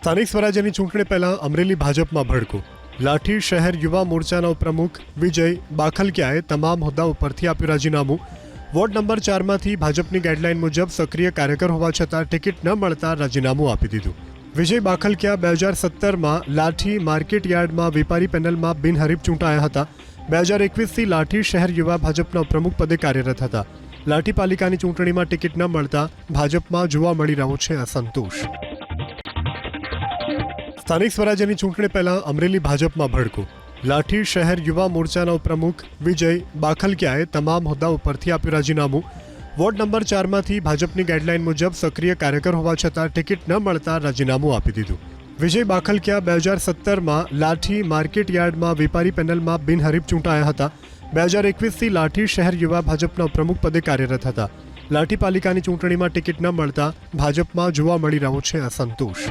સ્થાનિક સ્વરાજ્યની ચૂંટણી પહેલા અમરેલી ભાજપમાં ભડકો. લાઠી શહેર યુવા મોરચાના પ્રમુખ વિજય બાખલકિયાએ તમામ હોદ્દા ઉપરથી આપ્યું રાજીનામું. વોર્ડ નંબર ચારમાંથી ભાજપની ગાઈડલાઈન મુજબ સક્રિય કાર્યકર હોવા છતાં ટિકિટ ન મળતા રાજીનામું આપી દીધું. વિજય બાખલકિયા બે હજાર સત્તરમાં લાઠી માર્કેટ યાર્ડમાં વેપારી પેનલમાં બિનહરીફ ચૂંટાયા હતા. બે હજાર એકવીસથી લાઠી શહેર યુવા ભાજપના પ્રમુખ પદે કાર્યરત હતા. લાઠી પાલિકાની ચૂંટણીમાં ટિકિટ ન મળતા ભાજપમાં જોવા મળી રહ્યો છે અસંતોષ. સ્થાનિક સ્વરાજ્યની ચૂંટણી પહેલા અમરેલી ભાજપમાં ભડકું. લાઠી શહેર યુવા મોરચાના પ્રમુખ વિજય બાખલકિયાએ તમામ હોદ્દા ઉપરથી આપ્યું રાજીનામું. વોર્ડ નંબર ચારમાંથી ભાજપની ગાઈડલાઈન મુજબ સક્રિય કાર્યકર હોવા છતાં ટિકિટ ન મળતા રાજીનામું આપી દીધું. વિજય બાખલકિયા બે હજાર સત્તરમાં લાઠી માર્કેટ યાર્ડમાં વેપારી પેનલમાં બિનહરીફ ચૂંટાયા હતા. બે હજાર એકવીસથી લાઠી શહેર યુવા ભાજપના પ્રમુખ પદે કાર્યરત હતા. લાઠી પાલિકાની ચૂંટણીમાં ટિકિટ ન મળતા ભાજપમાં જોવા મળી રહ્યો છે અસંતોષ.